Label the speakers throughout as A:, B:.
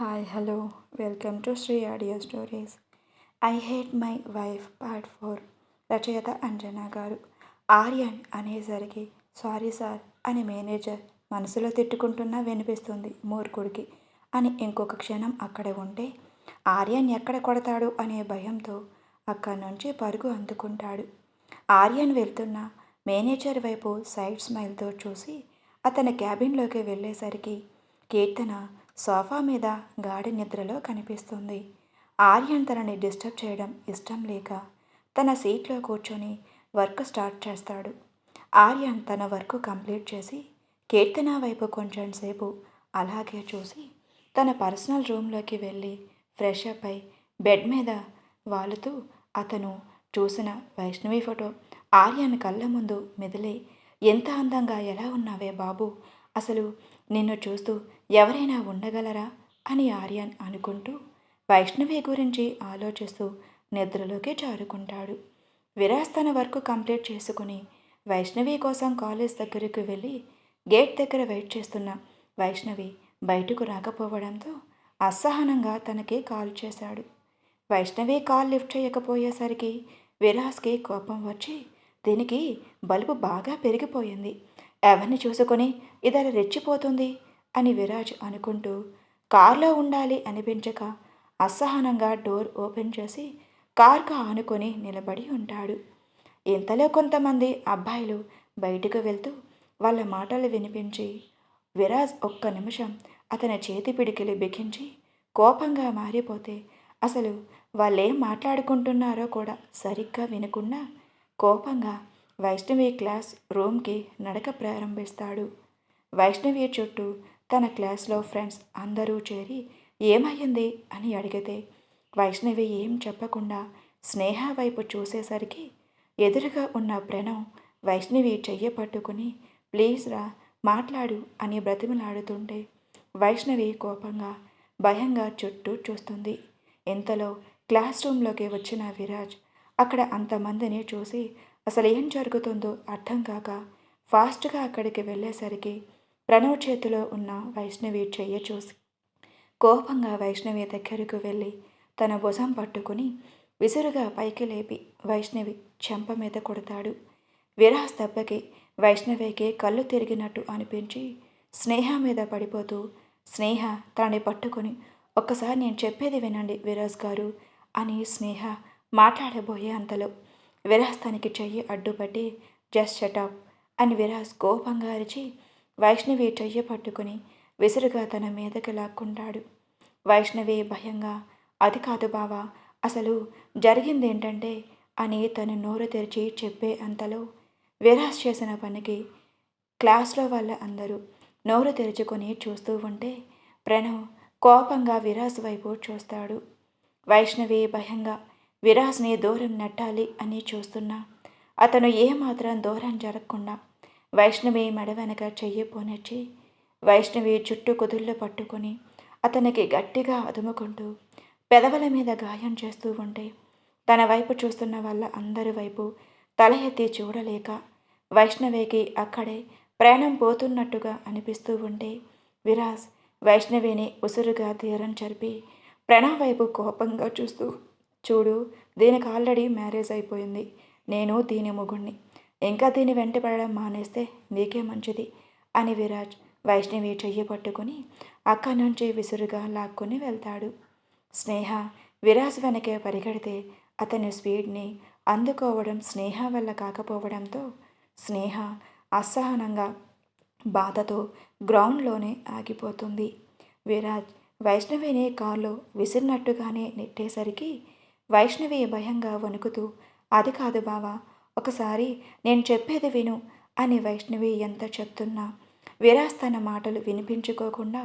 A: Hi hello welcome to Sri audio stories I hate my wife part four రచయిత అంజనా గారు. ఆర్యన్ అనేసరికి sorry sir అని manager మనసులో తిట్టుకుంటున్నా వినిపిస్తుంది మూర్ఖుడికి. అని ఇంకొక క్షణం అక్కడ ఉంటే ఆర్యన్ ఎక్కడ కొడతాడు? అనే భయంతో అక్కడి నుంచి పరుగు అందుకుంటాడు. ఆర్యన్ వెళ్తున్న మేనేజర్ వైపు సైడ్ స్మైల్తో చూసి అతని క్యాబిన్లోకి వెళ్ళేసరికి కీర్తన సోఫా మీద గాఢ నిద్రలో కనిపిస్తుంది. ఆర్యన్ తనని డిస్టర్బ్ చేయడం ఇష్టం లేక తన సీట్లో కూర్చొని వర్క్ స్టార్ట్ చేస్తాడు. ఆర్యన్ తన వర్క్ కంప్లీట్ చేసి కీర్తన వైపు కొంచెం సేపు అలాగే చూసి తన పర్సనల్ రూమ్లోకి వెళ్ళి ఫ్రెష్ అప్ అయి బెడ్ మీద వాలుతూ అతను చూసిన వైష్ణవి ఫోటో ఆర్యన్ కళ్ళ ముందు మెదిలి ఎంత అందంగా ఎలా ఉన్నావే బాబు? అసలు నిన్ను చూస్తూ ఎవరైనా ఉండగలరా? అని ఆర్యన్ అనుకుంటూ వైష్ణవి గురించి ఆలోచిస్తూ నిద్రలోకి జారుకుంటాడు. విరాజ్ తన వర్క్ కంప్లీట్ చేసుకుని వైష్ణవి కోసం కాలేజ్ దగ్గరకు వెళ్ళి గేట్ దగ్గర వెయిట్ చేస్తున్న వైష్ణవి బయటకు రాకపోవడంతో అసహనంగా తనకి కాల్ చేశాడు. వైష్ణవి కాల్ లిఫ్ట్ చేయకపోయేసరికి విరాజ్కి కోపం వచ్చి దీనికి బల్బు బాగా పెరిగిపోయింది. ఎవరిని చూసుకొని ఇదలా రెచ్చిపోతుంది అని విరాజ్ అనుకుంటూ కార్లో ఉండాలి అనిపించక అసహనంగా డోర్ ఓపెన్ చేసి కార్కు ఆనుకొని నిలబడి ఉంటాడు. ఇంతలో కొంతమంది అబ్బాయిలు బయటకు వెళ్తూ వాళ్ళ మాటలు వినిపించి విరాజ్ ఒక్క నిమిషం అతని చేతి పిడికిలి బిగించి కోపంగా మారిపోతే అసలు వాళ్ళేం మాట్లాడుకుంటున్నారో కూడా సరిగ్గా వినకుండా కోపంగా వైష్ణవి క్లాస్ రూమ్కి నడక ప్రారంభిస్తాడు. వైష్ణవి చుట్టూ తన క్లాస్లో ఫ్రెండ్స్ అందరూ చేరి ఏమయ్యింది? అని అడిగితే వైష్ణవి ఏం చెప్పకుండా స్నేహ వైపు చూసేసరికి ఎదురుగా ఉన్న ప్రణవ్ వైష్ణవి చెయ్య పట్టుకుని ప్లీజ్ రా మాట్లాడు అని బ్రతిమలాడుతుంటే వైష్ణవి కోపంగా భయంగా చుట్టూ చూస్తుంది. ఇంతలో క్లాస్ రూమ్లోకి వచ్చిన విరాజ్ అక్కడ అంతమందిని చూసి అసలు ఏం జరుగుతుందో అర్థం కాక ఫాస్ట్గా అక్కడికి వెళ్ళేసరికి ప్రణవ్ చేతిలో ఉన్న వైష్ణవి చెయ్య చూసి కోపంగా వైష్ణవి దగ్గరకు వెళ్ళి తన భుజం పట్టుకుని విసురుగా పైకి లేపి వైష్ణవి చెంప మీద కొడతాడు. విరాస్ దెబ్బకి వైష్ణవికి కళ్ళు తిరిగినట్టు అనిపించి స్నేహ మీద పడిపోతూ స్నేహ తనని పట్టుకొని ఒక్కసారి నేను చెప్పేది వినండి విరాజ్ గారు అని స్నేహ మాట్లాడబోయే అంతలో విరాజ్ చెయ్యి అడ్డుపట్టి జస్ట్ షటప్ అని విరాజ్ కోపంగా అరిచి వైష్ణవి చెయ్యి పట్టుకుని విసురుగా తన మీదకి లాక్కుంటాడు. వైష్ణవి భయంగా అది కాదు బావా అసలు జరిగింది ఏంటంటే అని తను నోరు తెరిచి చెప్పే అంతలో విరాజ్ చేసిన పనికి క్లాస్లో వాళ్ళ అందరూ నోరు తెరుచుకొని చూస్తూ ఉంటే ప్రణవ్ కోపంగా విరాజ్ వైపు చూస్తాడు. వైష్ణవి భయంగా విరాజ్ని దూరం నెట్టాలి అని చూస్తున్నా. అతను ఏమాత్రం దూరం జరగకుండా వైష్ణవి మెడవెనక చెయ్యి పోనిచ్చి వైష్ణవి చుట్టూ కుదుళ్ళు పట్టుకొని అతనికి గట్టిగా అదుముకుంటూ పెదవుల మీద గాయం చేస్తూ ఉంటే తన వైపు చూస్తున్న వాళ్ళ అందరి వైపు తల ఎత్తి చూడలేక వైష్ణవికి అక్కడే ప్రాణం పోతున్నట్టుగా అనిపిస్తూ ఉంటే విరాజ్ వైష్ణవిని ఉసురుగా తీరం జరిపి ప్రణవ్ వైపు కోపంగా చూస్తూ చూడు దీనికి ఆల్రెడీ మ్యారేజ్ అయిపోయింది. నేను దీని ముగుణ్ణి. ఇంకా దీని వెంట పడడం మానేస్తే నీకే మంచిది అని విరాజ్ వైష్ణవి చెయ్యి పట్టుకుని అక్కడి నుంచి విసురుగా లాక్కొని వెళ్తాడు. స్నేహ విరాజ్ వెనకే పరిగెడితే అతని స్పీడ్ని అందుకోవడం స్నేహ వల్ల కాకపోవడంతో స్నేహ అసహనంగా బాధతో గ్రౌండ్లోనే ఆగిపోతుంది. విరాజ్ వైష్ణవిని కారులో విసిరినట్టుగానే నెట్టేసరికి వైష్ణవి భయంగా వణుకుతూ అది కాదు బావా ఒకసారి నేను చెప్పేది విను అని వైష్ణవి ఎంత చెప్తున్నా విరాజ్ తన మాటలు వినిపించుకోకుండా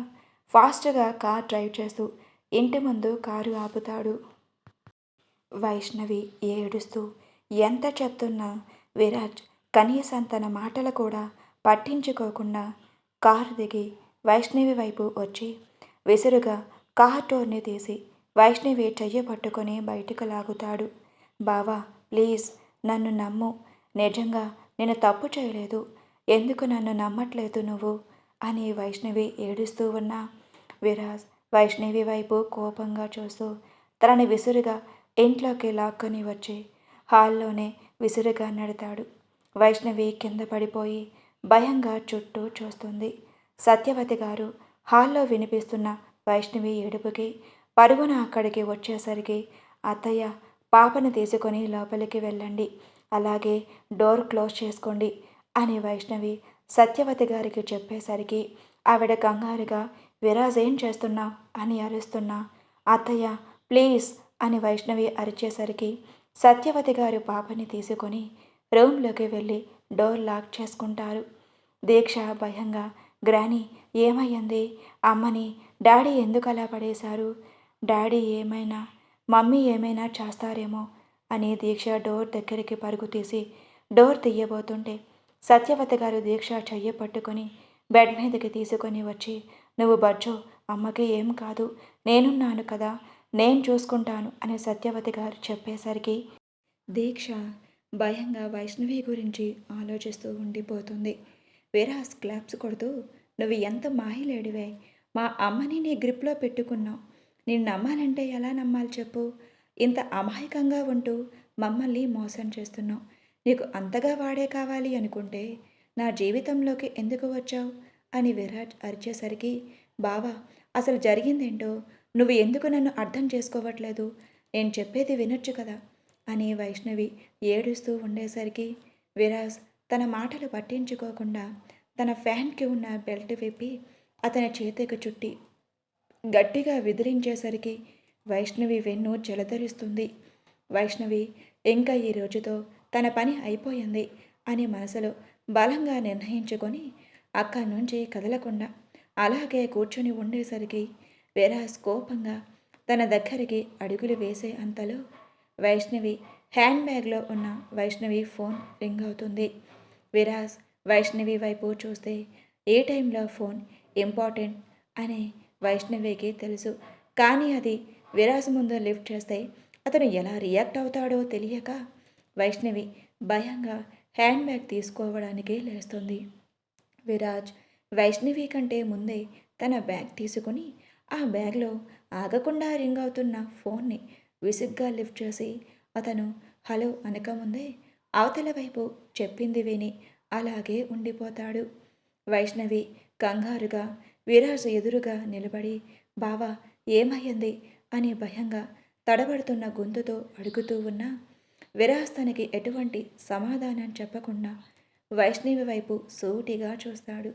A: ఫాస్ట్గా కార్ డ్రైవ్ చేస్తూ ఇంటి ముందు కారు ఆపుతాడు. వైష్ణవి ఏడుస్తూ ఎంత చెప్తున్నా విరాజ్ కనీసం తన మాటలు కూడా పట్టించుకోకుండా కారు దిగి వైష్ణవి వైపు వచ్చి విసురుగా కార్ డోర్ని తీసి వైష్ణవి చెయ్యి పట్టుకొని బయటకు లాగుతాడు. బావా ప్లీజ్ నన్ను నమ్ము. నిజంగా నేను తప్పు చేయలేదు. ఎందుకు నన్ను నమ్మట్లేదు నువ్వు? అని వైష్ణవి ఏడుస్తూ ఉన్నా. విరాజ్ వైష్ణవి వైపు కోపంగా చూస్తూ తనని విసురుగా ఇంట్లోకి లాక్కొని వచ్చి హాల్లోనే విసురుగా నడతాడు. వైష్ణవి కింద పడిపోయి భయంగా చుట్టూ చూస్తుంది. సత్యవతి గారు హాల్లో వినిపిస్తున్న వైష్ణవి ఏడుపుకి పరుగున అక్కడికి వచ్చేసరికి అత్తయ్య పాపను తీసుకొని లోపలికి వెళ్ళండి. అలాగే డోర్ క్లోజ్ చేసుకోండి అని వైష్ణవి సత్యవతి గారికి చెప్పేసరికి ఆవిడ కంగారుగా విరాజ్ ఏం చేస్తున్నావు? అని అరుస్తున్నా. అత్తయ్య ప్లీజ్ అని వైష్ణవి అరిచేసరికి సత్యవతి గారు పాపని తీసుకొని రూమ్లోకి వెళ్ళి డోర్ లాక్ చేసుకుంటారు. దీక్ష భయంగా గ్రాని ఏమయ్యింది? అమ్మని డాడీ ఎందుకు అలా పడేశారు? డాడీ ఏమైనా మమ్మీ ఏమైనా చేస్తారేమో అని దీక్ష డోర్ దగ్గరికి పరుగు తీసి డోర్ తీయబోతుంటే సత్యవతి గారు దీక్ష చెయ్య పట్టుకొని బెడ్ మీదకి తీసుకొని వచ్చి నువ్వు బజ్జో అమ్మకి ఏం కాదు నేనున్నాను కదా నేను చూసుకుంటాను అని సత్యవతి గారు చెప్పేసరికి దీక్ష భయంగా వైష్ణవి గురించి ఆలోచిస్తూ ఉండిపోతుంది. విరాస్ క్లాప్స్ కొడుతూ నువ్వు ఎంత మాహిలేడివే మా అమ్మని నీ గ్రిప్లో పెట్టుకున్నావు నేను నమ్మాలంటే ఎలా నమ్మాలి చెప్పు? ఇంత అమాయకంగా ఉంటూ మమ్మల్ని మోసం చేస్తున్నావు. నీకు అంతగా వాడే కావాలి అనుకుంటే నా జీవితంలోకి ఎందుకు వచ్చావు? అని విరాట్ అరిచేసరికి బావా అసలు జరిగిందేంటో నువ్వు ఎందుకు నన్ను అర్థం చేసుకోవట్లేదు? నేను చెప్పేది వినొచ్చు కదా? అని వైష్ణవి ఏడుస్తూ ఉండేసరికి విరాజ్ తన మాటలు పట్టించుకోకుండా తన ఫ్యాన్కి ఉన్న బెల్ట్ విప్పి అతని చేతికి చుట్టి గట్టిగా విదిరించేసరికి వైష్ణవి వెన్ను జలధరిస్తుంది వైష్ణవి ఇంకా ఈ రోజుతో తన పని అయిపోయింది అని మనసులో బలంగా నిర్ణయించుకొని అక్కడి నుంచి కదలకుండా అలాగే కూర్చొని ఉండేసరికి విరాజ్ కోపంగా తన దగ్గరికి అడుగులు వేసే అంతలో వైష్ణవి హ్యాండ్ బ్యాగ్లో ఉన్న వైష్ణవి ఫోన్ రింగ్ అవుతుంది. విరాజ్ వైష్ణవి వైపు చూస్తే ఏ టైంలో ఫోన్ ఇంపార్టెంట్ అని వైష్ణవికి తెలుసు. కానీ అది విరాజ్ ముందు లిఫ్ట్ చేస్తే అతను ఎలా రియాక్ట్ అవుతాడో తెలియక వైష్ణవి భయంగా హ్యాండ్ బ్యాగ్ తీసుకోవడానికి లేస్తుంది. విరాజ్ వైష్ణవి కంటే ముందే తన బ్యాగ్ తీసుకుని ఆ బ్యాగ్లో ఆగకుండా రింగ్ అవుతున్న ఫోన్ని విసుగ్గా లిఫ్ట్ చేసి అతను హలో అనకముందే అవతల వైపు చెప్పింది విని అలాగే ఉండిపోతాడు. వైష్ణవి కంగారుగా వీరాజు ఎదురుగా నిలబడి బావా ఏమయ్యింది? అని భయంగా తడబడుతున్న గొంతుతో అడుగుతూ ఉన్నా విరాజ్ తనకి ఎటువంటి సమాధానం చెప్పకుండా వైష్ణవి వైపు సూటిగా చూస్తాడు.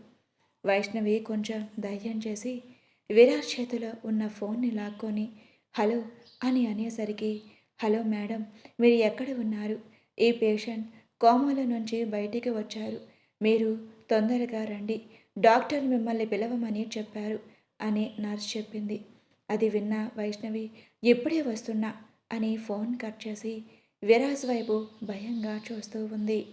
A: వైష్ణవి కొంచెం ధైర్యం చేసి విరాజ్ చేతిలో ఉన్న ఫోన్ని లాక్కొని హలో అని అనేసరికి హలో మేడం మీరు ఎక్కడ ఉన్నారు? ఈ పేషెంట్ కోమాల నుంచి బయటికి వచ్చారు. మీరు తొందరగా రండి. డాక్టర్ మిమ్మల్ని పిలవమని చెప్పారు అని నర్స్ చెప్పింది. అది విన్న వైష్ణవి ఎప్పుడే వస్తున్నా అని ఫోన్ కట్ చేసి విరాజ్ వైపు భయంగా చూస్తూ ఉంది.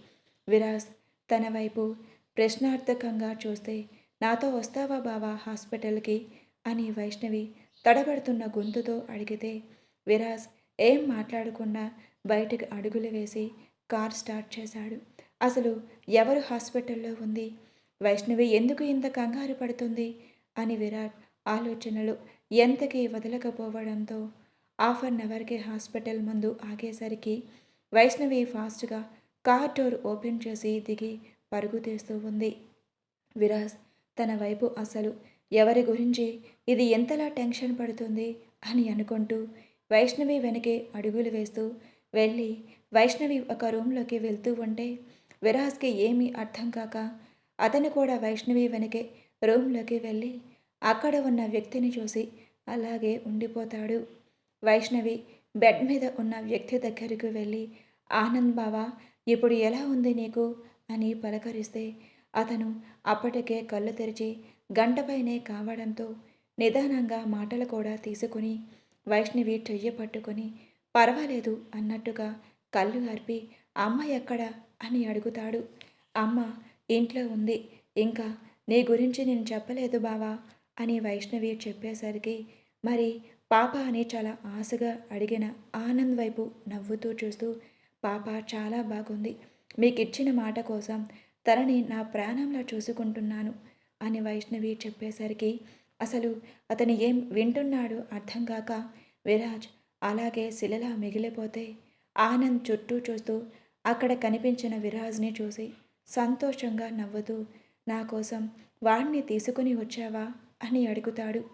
A: విరాజ్ తన వైపు ప్రశ్నార్థకంగా చూస్తే నాతో వస్తావా బావా హాస్పిటల్కి? అని వైష్ణవి తడబడుతున్న గొంతుతో అడిగితే విరాజ్ ఏం మాట్లాడకుండా బయటకు అడుగులు వేసి కార్ స్టార్ట్ చేశాడు. అసలు ఎవరు హాస్పిటల్లో ఉంది? వైష్ణవి ఎందుకు ఇంత కంగారు పడుతుంది? అని విరాట్ ఆలోచనలు ఎంతకీ వదలకపోవడంతో హాఫ్ అన్ అవర్కి హాస్పిటల్ ముందు ఆగేసరికి వైష్ణవి ఫాస్ట్గా కార్ డోర్ ఓపెన్ చేసి దిగి పరుగు తీస్తూ ఉంది. విరాజ్ తన వైపు అసలు ఎవరి గురించి ఇది ఎంతలా టెన్షన్ పడుతుంది అని అనుకుంటూ వైష్ణవి వెనకే అడుగులు వేస్తూ వెళ్ళి వైష్ణవి ఒక రూమ్లోకి వెళ్తూ ఉంటే విరాజ్కి ఏమీ అర్థం కాక అతను కూడా వైష్ణవి వెనకే రూమ్లోకి వెళ్ళి అక్కడ ఉన్న వ్యక్తిని చూసి అలాగే ఉండిపోతాడు. వైష్ణవి బెడ్ మీద ఉన్న వ్యక్తి దగ్గరకు వెళ్ళి ఆనంద్ బావా ఇప్పుడు ఎలా ఉంది నీకు? అని పలకరిస్తే అతను అప్పటికే కళ్ళు తెరిచి గంటపైనే కావడంతో నిదానంగా మాటలు కూడా తీసుకుని వైష్ణవి చెయ్యి పట్టుకొని పర్వాలేదు అన్నట్టుగా కళ్ళు అర్పి అమ్మ ఎక్కడ? అని అడుగుతాడు. అమ్మ ఇంట్లో ఉంది. ఇంకా నీ గురించి నేను చెప్పలేదు బావా అని వైష్ణవి చెప్పేసరికి మరి పాప అని చాలా ఆశగా అడిగిన ఆనంద్ వైపు నవ్వుతూ చూస్తూ పాప చాలా బాగుంది. మీకు ఇచ్చిన మాట కోసం తనని నా ప్రాణంలా చూసుకుంటున్నాను అని వైష్ణవి చెప్పేసరికి అసలు అతను ఏం వింటున్నాడో అర్థం కాక విరాజ్ అలాగే శిలలా మిగిలిపోతే ఆనంద్ చుట్టూ చూస్తూ అక్కడ కనిపించిన విరాజ్ని చూసి సంతోషంగా నవ్వుతూ నా కోసం వాడిని తీసుకుని వచ్చావా? అని అడుగుతాడు.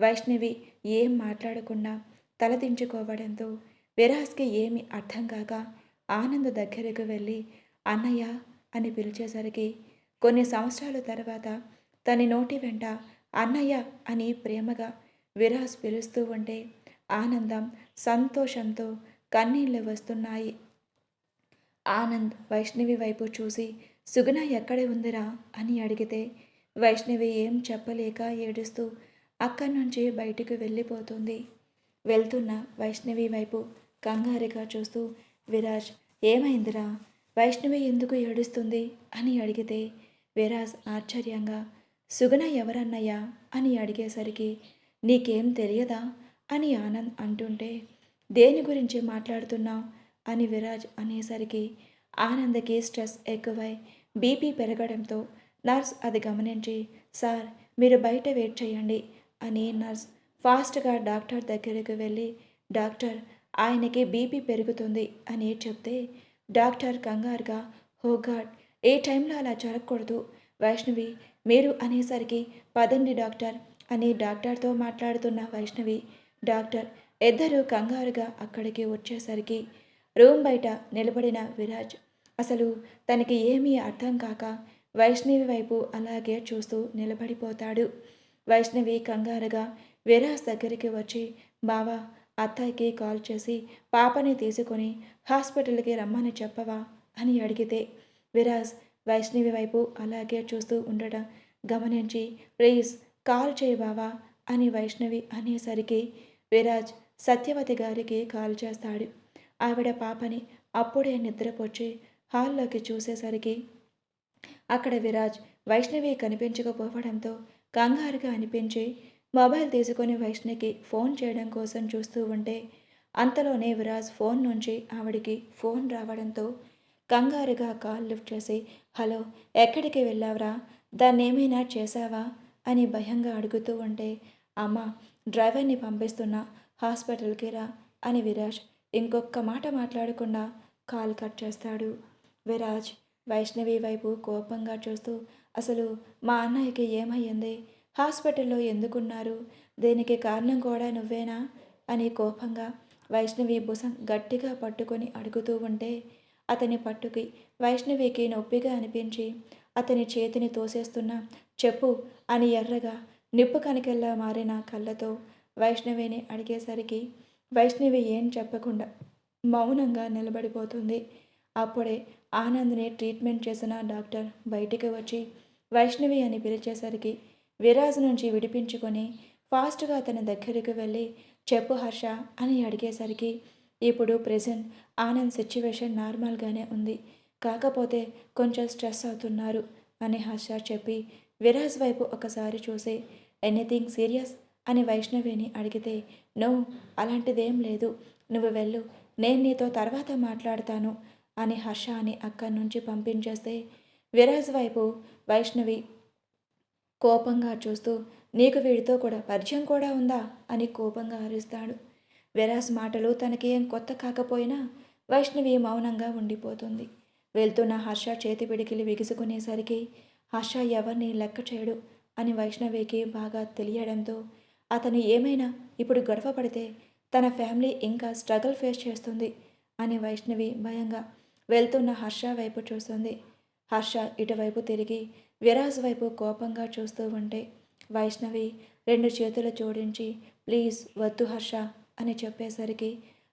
A: వైష్ణవి ఏం మాట్లాడకుండా తలదించుకోవడంతో విరాజ్కి ఏమి అర్థం కాక ఆనంద్ దగ్గరకు వెళ్ళి అన్నయ్య అని పిలిచేసరికి కొన్ని సంవత్సరాల తర్వాత తన నోటి వెంట అన్నయ్య అని ప్రేమగా విరాజ్ పిలుస్తూ ఉంటే ఆనందం సంతోషంతో కన్నీళ్ళు వస్తున్నాయి. ఆనంద్ వైష్ణవి వైపు చూసి సుగుణ ఎక్కడ ఉందిరా? అని అడిగితే వైష్ణవి ఏం చెప్పలేక ఏడుస్తూ అక్కడి నుంచి బయటికి వెళ్ళిపోతుంది. వెళ్తున్న వైష్ణవి వైపు కంగారుగా చూస్తూ విరాజ్ ఏమైందిరా? వైష్ణవి ఎందుకు ఏడుస్తుంది? అని అడిగితే విరాజ్ ఆశ్చర్యంగా సుగుణ ఎవరన్నయ్యా? అని అడిగేసరికి నీకేం తెలియదా? అని ఆనంద్ అంటుంటే దేని గురించి మాట్లాడుతున్నావు? అని విరాజ్ అనేసరికి ఆనందకి స్ట్రెస్ ఎక్కువై బీపీ పెరగడంతో నర్స్ అది గమనించి సార్ మీరు బయట వెయిట్ చేయండి అని నర్స్ ఫాస్ట్గా డాక్టర్ దగ్గరకు వెళ్ళి డాక్టర్ ఆయనకి బీపీ పెరుగుతుంది అని చెప్తే డాక్టర్ కంగారుగా హో గాడ్ ఏ టైంలో అలా జరగకూడదు? వైష్ణవి మీరు అనేసరికి పదండి డాక్టర్ అని డాక్టర్తో మాట్లాడుతున్న వైష్ణవి డాక్టర్ ఇద్దరు కంగారుగా అక్కడికి వచ్చేసరికి రూమ్ బయట నిలబడిన విరాజ్. అసలు తనకి ఏమీ అర్థం కాక వైష్ణవి వైపు అలాగే చూస్తూ నిలబడిపోతాడు. వైష్ణవి కంగారుగా విరాజ్ దగ్గరికి వచ్చి బావా అత్తయ్యకి కాల్ చేసి పాపని తీసుకొని హాస్పిటల్కి రమ్మని చెప్పవా? అని అడిగితే విరాజ్ వైష్ణవి వైపు అలాగే చూస్తూ ఉండడం గమనించి ప్లీజ్ కాల్ చేయి బావా అని వైష్ణవి అనేసరికి విరాజ్ సత్యవతి గారికి కాల్ చేస్తాడు. ఆవిడ పాపని అప్పుడే నిద్రపొచ్చి హాల్లోకి చూసేసరికి అక్కడ విరాజ్ వైష్ణవి కనిపించకపోవడంతో కంగారుగా అనిపించి మొబైల్ తీసుకొని వైష్ణవికి ఫోన్ చేయడం కోసం చూస్తూ ఉంటే అంతలోనే విరాజ్ ఫోన్ నుంచి ఆవిడికి ఫోన్ రావడంతో కంగారుగా కాల్ లిఫ్ట్ చేసి హలో ఎక్కడికి వెళ్ళావురా? దాన్ని ఏమైనా చేశావా? అని భయంగా అడుగుతూ ఉంటే అమ్మ డ్రైవర్ని పంపిస్తున్నా హాస్పిటల్కి రా అని విరాజ్ ఇంకొక మాట మాట్లాడకుండా కాల్ కట్ చేస్తాడు. విరాజ్ వైష్ణవి వైపు కోపంగా చూస్తూ అసలు మా అన్నయ్యకి ఏమయ్యింది? హాస్పిటల్లో ఎందుకున్నారు? దీనికి కారణం కూడా నువ్వేనా? అని కోపంగా వైష్ణవి భుసం గట్టిగా పట్టుకొని అడుగుతూ ఉంటే అతని పట్టుకి వైష్ణవికి నొప్పిగా అనిపించి అతని చేతిని తోసేస్తున్న చెప్పు అని ఎర్రగా నిప్పు కనికెల్లా మారిన కళ్ళతో వైష్ణవిని అడిగేసరికి వైష్ణవి ఏం చెప్పకుండా మౌనంగా నిలబడిపోతుంది. అప్పుడే ఆనంద్ని ట్రీట్మెంట్ చేసిన డాక్టర్ బయటికి వచ్చి వైష్ణవి అని పిలిచేసరికి విరాజ్ నుంచి విడిపించుకొని ఫాస్ట్గా అతని దగ్గరికి వెళ్ళి చెప్పు హర్ష అని అడిగేసరికి ఇప్పుడు ప్రెసెంట్ ఆనంద్ సిచ్యువేషన్ నార్మల్గానే ఉంది. కాకపోతే కొంచెం స్ట్రెస్ అవుతున్నారు అని హర్ష చెప్పి విరాజ్ వైపు ఒకసారి చూసి ఎనీథింగ్ సీరియస్? అని వైష్ణవిని అడిగితే నో అలాంటిదేం లేదు. నువ్వు వెళ్ళు. నేను నీతో తర్వాత మాట్లాడతాను అని హర్ష అని అక్కడి నుంచి పంపించేస్తే విరాజ్ వైపు వైష్ణవి కోపంగా చూస్తూ నీకు వీడితో కూడా పరిచయం కూడా ఉందా? అని కోపంగా అరుస్తాడు. విరాజ్ మాటలు తనకి ఏం కొత్త కాకపోయినా వైష్ణవి మౌనంగా ఉండిపోతుంది. వెళ్తున్న హర్ష చేతి పిడికిలి బిగుసుకునేసరికి హర్ష ఎవరిని లెక్క చేయడు అని వైష్ణవికి బాగా తెలియడంతో అతను ఏమైనా ఇప్పుడు గొడవ పడితే తన ఫ్యామిలీ ఇంకా స్ట్రగుల్ ఫేస్ చేస్తుంది అని వైష్ణవి భయంగా వెళ్తున్న హర్ష వైపు చూస్తుంది. హర్ష ఇటువైపు తిరిగి విరాజ్ వైపు కోపంగా చూస్తూ ఉంటే వైష్ణవి రెండు చేతులు జోడించి ప్లీజ్ వద్దు హర్ష అని చెప్పేసరికి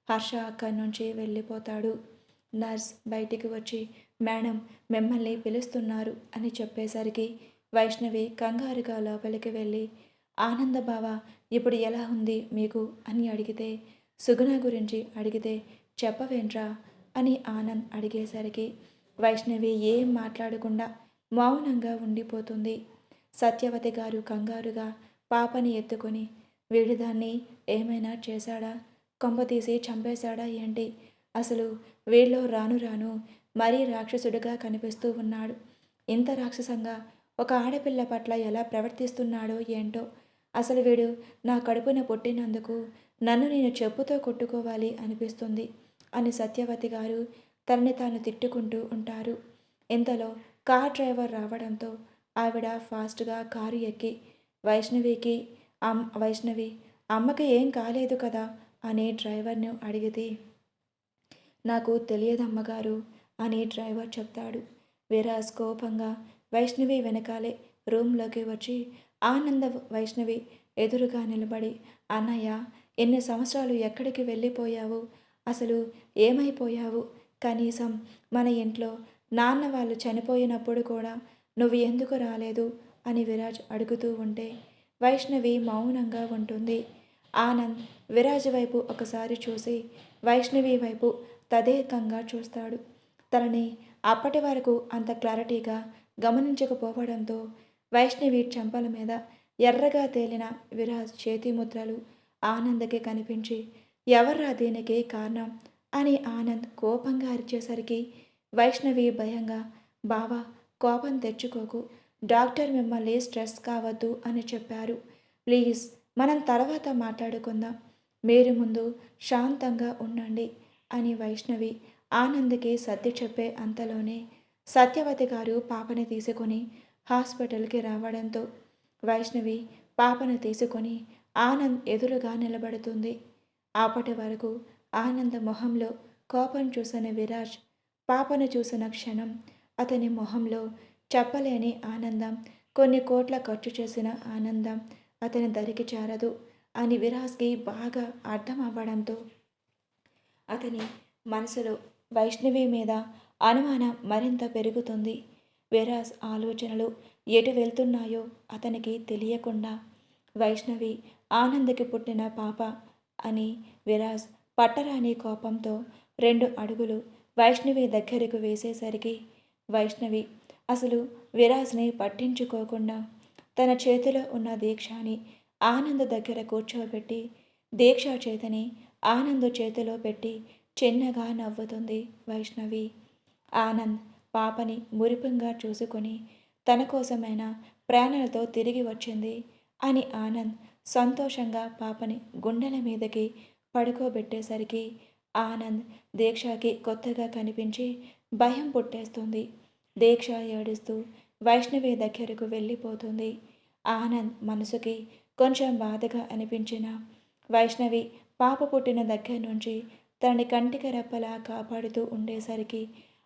A: హర్ష అక్కడి నుంచి వెళ్ళిపోతాడు. నర్స్ బయటికి వచ్చి మేడం మిమ్మల్ని పిలుస్తున్నారు అని చెప్పేసరికి వైష్ణవి కంగారుగా లోపలికి వెళ్ళి ఆనంద బావ ఇప్పుడు ఎలా ఉంది మీకు? అని అడిగితే సుగుణ గురించి అడిగితే చెప్పవేంట్రా? అని ఆనంద్ అడిగేసరికి వైష్ణవి ఏం మాట్లాడకుండా మౌనంగా ఉండిపోతుంది. సత్యవతి గారు కంగారుగా పాపని ఎత్తుకొని వీడిదాన్ని ఏమైనా చేశాడా? కొంపతీసి చంపేశాడా ఏంటి? అసలు వీళ్ళో రాను రాను మరీ రాక్షసుడిగా కనిపిస్తూ ఉన్నాడు. ఇంత రాక్షసంగా ఒక ఆడపిల్ల పట్ల ఎలా ప్రవర్తిస్తున్నాడో ఏంటో అసలు వీడు నా కడుపున పుట్టినందుకు నన్ను నేను చెప్పుతో కొట్టుకోవాలి అనిపిస్తుంది అని సత్యవతి గారు తనని తాను తిట్టుకుంటూ ఉంటారు. ఇంతలో కార్ డ్రైవర్ రావడంతో ఆవిడ ఫాస్ట్గా కారు ఎక్కి వైష్ణవికి అమ్ వైష్ణవి అమ్మకి ఏం కాలేదు కదా? అని డ్రైవర్ను అడిగితే నాకు తెలియదమ్మగారు అని డ్రైవర్ చెప్తాడు. విరాజ్ కోపంగా వైష్ణవి వెనకాలే రూమ్లోకి వచ్చి ఆనంద వైష్ణవి ఎదురుగా నిలబడి అన్నయ్య ఎన్ని సంవత్సరాలు ఎక్కడికి వెళ్ళిపోయావు? అసలు ఏమైపోయావు? కనీసం మన ఇంట్లో నాన్న వాళ్ళు చనిపోయినప్పుడు కూడా నువ్వు ఎందుకు రాలేదు? అని విరాజ్ అడుగుతూ ఉంటే వైష్ణవి మౌనంగా ఉంటుంది. ఆనంద్ విరాజ్ వైపు ఒకసారి చూసి వైష్ణవి వైపు తదేకంగా చూస్తాడు. తనని అప్పటి వరకు అంత క్లారిటీగా గమనించకపోవడంతో వైష్ణవి చెంపల మీద ఎర్రగా తేలిన విరాజ్ చేతి ముద్రలు ఆనందకి కనిపించి ఎవర్రా దీనికి కారణం అని ఆనంద్ కోపంగా అరిచేసరికి వైష్ణవి భయంగా బావా కోపం తెచ్చుకోకు డాక్టర్ మిమ్మల్ని స్ట్రెస్ కావద్దు అని చెప్పారు. ప్లీజ్ మనం తర్వాత మాట్లాడుకుందాం. మీరు ముందు శాంతంగా ఉండండి అని వైష్ణవి ఆనంద్కి సర్ది చెప్పే అంతలోనే సత్యవతి గారు పాపని తీసుకొని హాస్పిటల్కి రావడంతో వైష్ణవి పాపను తీసుకొని ఆనంద్ ఎదురుగా నిలబడుతుంది. అప్పటి వరకు ఆనంద్ మొహంలో కోపం చూసిన విరాజ్ పాపను చూసిన క్షణం అతని మొహంలో చెప్పలేని ఆనందం కొన్ని కోట్ల ఖర్చు చేసిన ఆనందం అతని దరికి చేరదు అని విరాజ్కి బాగా అర్థం అవ్వడంతో అతని మనసులో వైష్ణవి మీద అనుమానం మరింత పెరుగుతుంది. విరాజ్ ఆలోచనలు ఎటు వెళ్తున్నాయో అతనికి తెలియకుండా వైష్ణవి ఆనందకి పుట్టిన పాప అని విరాజ్ పట్టరాని కోపంతో రెండు అడుగులు వైష్ణవి దగ్గరకు వేసేసరికి వైష్ణవి అసలు విరాజ్ని పట్టించుకోకుండా తన చేతిలో ఉన్న దీక్షని ఆనంద్ దగ్గర కూర్చోబెట్టి దీక్ష చేతని ఆనంద్ చేతిలో పెట్టి చిన్నగా నవ్వుతుంది వైష్ణవి. ఆనంద్ పాపని మురిపంగా చూసుకొని తన కోసమైన ప్రాణాలతో తిరిగి వచ్చింది అని ఆనంద్ సంతోషంగా పాపని గుండెల మీదకి పడుకోబెట్టేసరికి ఆనంద్ దీక్షకి కొత్తగా కనిపించి భయం పుట్టేస్తుంది. దీక్ష ఏడుస్తూ వైష్ణవి దగ్గరకు వెళ్ళిపోతుంది. ఆనంద్ మనసుకి కొంచెం బాధగా అనిపించిన వైష్ణవి పాప పుట్టిన దగ్గర నుంచి తనని కంటికి రెప్పలా కాపాడుతూ ఉండేసరికి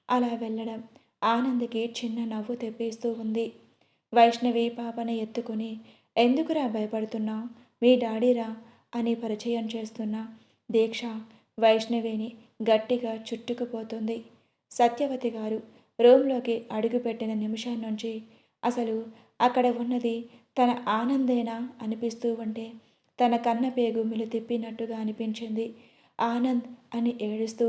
A: అలా వెళ్ళడం ఆనంద్కి చిన్న నవ్వు తెప్పిస్తూ ఉంది. వైష్ణవి పాపని ఎత్తుకుని ఎందుకురా భయపడుతున్నావు మీ డాడీరా అని పరిచయం చేస్తున్న దీక్ష వైష్ణవిని గట్టిగా చుట్టుకుపోతుంది. సత్యవతి గారు రూమ్లోకి అడుగుపెట్టిన నిమిషం నుంచి అసలు అక్కడ ఉన్నది తన ఆనందేనా అనిపిస్తూ ఉంటే తన కన్న పేగు మిలు తిప్పినట్టుగా అనిపించింది. ఆనంద్ అని ఏడుస్తూ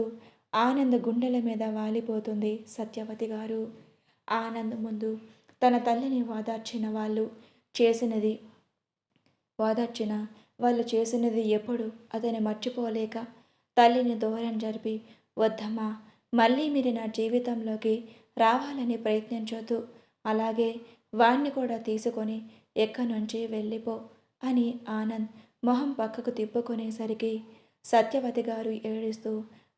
A: ఆనంద్ గుండెల మీద వాలిపోతుంది సత్యవతి గారు. ఆనంద్ ముందు తన తల్లిని వాదార్చిన వాళ్ళు చేసినది వాదార్చిన వాళ్ళు చేసినది ఎప్పుడు అతని మర్చిపోలేక తల్లిని దూరం జరిపి వద్దమ్మా మళ్ళీ మీరు నా జీవితంలోకి రావాలని ప్రయత్నించొద్దు. అలాగే వాణ్ణి కూడా తీసుకొని ఎక్కడి నుంచి వెళ్ళిపో అని ఆనంద్ మొహం పక్కకు తిప్పుకునేసరికి సత్యవతి గారు ఏడుస్తూ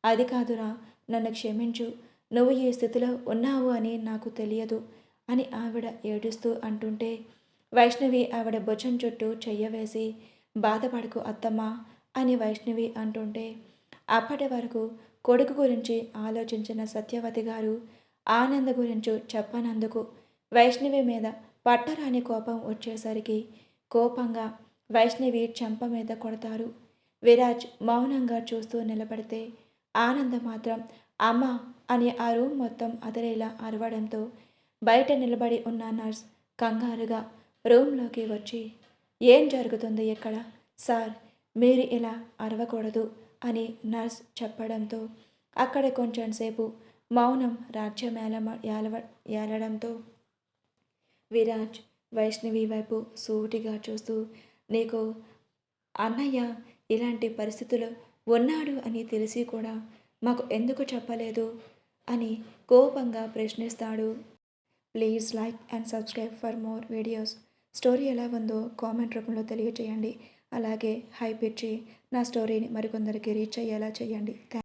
A: అది కాదురా నన్ను క్షమించు. నువ్వు ఈ స్థితిలో ఉన్నావు అని నాకు తెలియదు అని ఆవిడ ఏడుస్తూ అంటుంటే వైష్ణవి ఆవిడ భుజం చుట్టూ చెయ్యవేసి బాధపడకు అత్తమ్మా అని వైష్ణవి అంటుంటే అప్పటి వరకు కొడుకు గురించి ఆలోచించిన సత్యవతి గారు ఆనంద్ గురించి చెప్పనందుకు వైష్ణవి మీద పట్టరాని కోపం వచ్చేసరికి కోపంగా వైష్ణవి చెంప మీద కొడతారు. విరాజ్ మౌనంగా చూస్తూ నిలబడితే ఆనందం మాత్రం అమ్మ అని ఆ రూమ్ మొత్తం అదిరేలా అరవడంతో బయట నిలబడి ఉన్న నర్స్ కంగారుగా రూమ్లోకి వచ్చి ఏం జరుగుతుంది ఇక్కడ? సార్ మీరు ఇలా అరవకూడదు అని నర్స్ చెప్పడంతో అక్కడ కొంచెం సేపు మౌనం రాజ్యమేళ ఏలవ ఏలడంతో విరాజ్ వైష్ణవి వైపు సూటిగా చూస్తూ నీకు అన్నయ్య ఇలాంటి పరిస్థితులు ఉన్నాడు అని తెలిసి కూడా మాకు ఎందుకు చెప్పలేదు? అని కోపంగా ప్రశ్నిస్తాడు. Please like and subscribe for more videos. Story ఎలా ఉందో కామెంట్ రూపంలో తెలియచేయండి. అలాగే హైప్ ఇచ్చి నా స్టోరీని మరికొందరికి రీచ్ అయ్యేలా చేయండి.